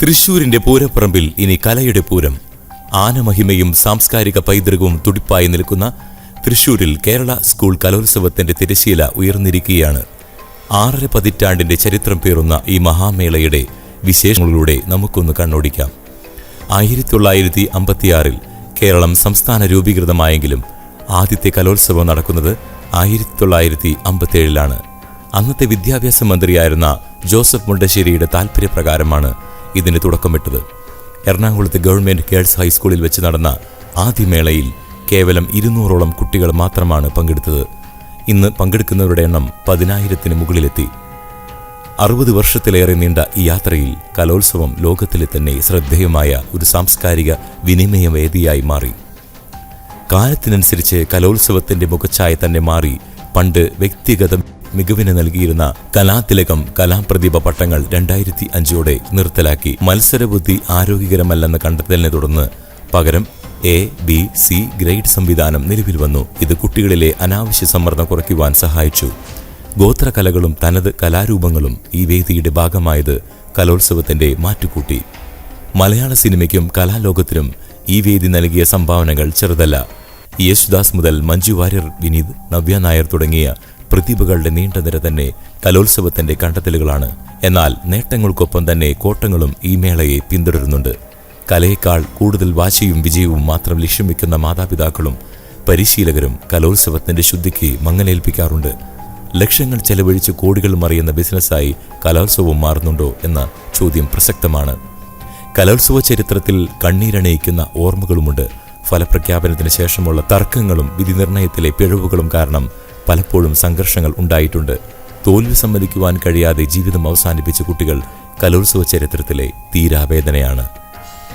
തൃശൂരിന്റെ പൂരപ്പറമ്പിൽ ഇനി കലയുടെ പൂരം. ആനമഹിമയും സാംസ്കാരിക പൈതൃകവും തുടിപ്പായി നിൽക്കുന്ന തൃശൂരിൽ കേരള സ്കൂൾ കലോത്സവത്തിന്റെ തിരശീല ഉയർന്നിരിക്കുകയാണ്. ആറര പതിറ്റാണ്ടിന്റെ ചരിത്രം പേറുന്ന ഈ മഹാമേളയുടെ വിശേഷങ്ങളിലൂടെ നമുക്കൊന്ന് കണ്ണോടിക്കാം. ആയിരത്തി തൊള്ളായിരത്തി അമ്പത്തിയാറിൽ കേരളം സംസ്ഥാന രൂപീകൃതമായെങ്കിലും ആദ്യത്തെ കലോത്സവം നടക്കുന്നത് ആയിരത്തി തൊള്ളായിരത്തി അമ്പത്തിയേഴിലാണ് അന്നത്തെ വിദ്യാഭ്യാസ മന്ത്രിയായിരുന്ന ജോസഫ് മുണ്ടശ്ശേരിയുടെ താൽപര്യപ്രകാരമാണ് ഇതിന് തുടക്കമിട്ടത്. എറണാകുളത്ത് ഗവൺമെന്റ് ഗേൾസ് ഹൈസ്കൂളിൽ വെച്ച് നടന്ന ആദ്യ മേളയിൽ കേവലം ഇരുന്നൂറോളം കുട്ടികൾ മാത്രമാണ് പങ്കെടുത്തത്. ഇന്ന് പങ്കെടുക്കുന്നവരുടെ എണ്ണം പതിനായിരത്തിന് മുകളിലെത്തി. അറുപത് വർഷത്തിലേറെ നീണ്ട ഈ യാത്രയിൽ കലോത്സവം ലോകത്തിലെ തന്നെ ശ്രദ്ധേയമായ ഒരു സാംസ്കാരിക വിനിമയ വേദിയായി മാറി. കാലത്തിനനുസരിച്ച് കലോത്സവത്തിന്റെ മുഖച്ഛായ തന്നെ മാറി. പണ്ട് വ്യക്തിഗത മികവിന് നൽകിയിരുന്ന കലാതിലകം കലാപ്രതിഭ പട്ടങ്ങൾ രണ്ടായിരത്തി അഞ്ചോടെ നിർത്തലാക്കി മത്സരബുദ്ധി ആരോഗ്യകരമല്ലെന്ന കണ്ടെത്തലിനെ തുടർന്ന് പകരം എ ബി സി ഗ്രേഡ് സംവിധാനം നിലവിൽ വന്നു. ഇത് കുട്ടികളിലെ അനാവശ്യ സമ്മർദ്ദം കുറയ്ക്കുവാൻ സഹായിച്ചു. ഗോത്രകലകളും തനത് കലാരൂപങ്ങളും ഈ വേദിയുടെ ഭാഗമായത് കലോത്സവത്തിന്റെ മാറ്റുകൂട്ടി. മലയാള സിനിമയ്ക്കും കലാലോകത്തിനും ഈ വേദി നൽകിയ സംഭാവനകൾ ചെറുതല്ല. യേശുദാസ് മുതൽ മഞ്ജു വാര്യർ വിനീത് നവ്യ നായർ തുടങ്ങിയ പ്രതിഭകളുടെ നീണ്ട നിര തന്നെ കലോത്സവത്തിന്റെ കണ്ടെത്തലുകളാണ്. എന്നാൽ നേട്ടങ്ങൾക്കൊപ്പം തന്നെ കോട്ടങ്ങളും ഈ മേളയെ പിന്തുടരുന്നുണ്ട്. കലയേക്കാൾ കൂടുതൽ വാശിയും വിജയവും മാത്രം ലക്ഷ്യം വെക്കുന്ന മാതാപിതാക്കളും പരിശീലകരും കലോത്സവത്തിന്റെ ശുദ്ധിക്ക് മങ്ങലേൽപ്പിക്കാറുണ്ട്. ലക്ഷങ്ങൾ ചെലവഴിച്ച് കോടികൾ മറിയുന്ന ബിസിനസ്സായി കലോത്സവം മാറുന്നുണ്ടോ എന്ന ചോദ്യം പ്രസക്തമാണ്. കലോത്സവ ചരിത്രത്തിൽ കണ്ണീരണയിക്കുന്ന ഓർമ്മകളുമുണ്ട്. ഫലപ്രഖ്യാപനത്തിന് ശേഷമുള്ള തർക്കങ്ങളും വിധി നിർണയത്തിലെ പിഴവുകളും കാരണം പലപ്പോഴും സംഘർഷങ്ങൾ ഉണ്ടായിട്ടുണ്ട്. തോൽവി സമ്മതിക്കുവാൻ കഴിയാതെ ജീവിതം അവസാനിപ്പിച്ച കുട്ടികൾ കലോത്സവ ചരിത്രത്തിലെ തീരാവേദനയാണ്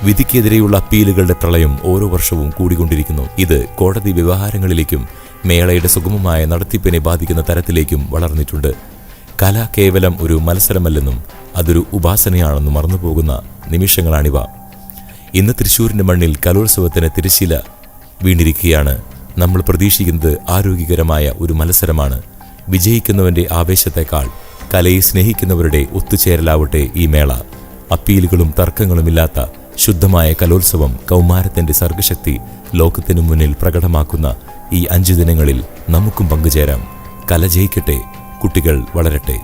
വിധിക്കെതിരെയുള്ള അപ്പീലുകളുടെ പ്രളയം ഓരോ വർഷവും കൂടിക്കൊണ്ടിരിക്കുന്നു. ഇത് കോടതി വ്യവഹാരങ്ങളിലേക്കും മേളയുടെ സുഗമമായ നടത്തിപ്പിനെ ബാധിക്കുന്ന തരത്തിലേക്കും വളർന്നിട്ടുണ്ട്. കല കേവലം ഒരു മത്സരമല്ലെന്നും അതൊരു ഉപാസനയാണെന്നും മറന്നുപോകുന്ന നിമിഷങ്ങളാണിവ. ഇന്ന് തൃശ്ശൂരിന്റെ മണ്ണിൽ കലോത്സവത്തിന് തിരശീല വീണിരിക്കുകയാണ് നമ്മൾ പ്രതീക്ഷിക്കുന്നത് ആരോഗ്യകരമായ ഒരു മത്സരമാണ്. വിജയിക്കുന്നവന്റെ ആവേശത്തെക്കാൾ കലയെ സ്നേഹിക്കുന്നവരുടെ ഒത്തുചേരലാവട്ടെ ഈ മേള. അപ്പീലുകളും തർക്കങ്ങളുമില്ലാത്ത ശുദ്ധമായ കലോത്സവം കൗമാരത്തിന്റെ സർഗശക്തി ലോകത്തിനു മുന്നിൽ പ്രകടമാക്കുന്ന ഈ അഞ്ചു ദിനങ്ങളിൽ നമുക്കും പങ്കുചേരാം. കല ജയിക്കട്ടെ കുട്ടികൾ വളരട്ടെ.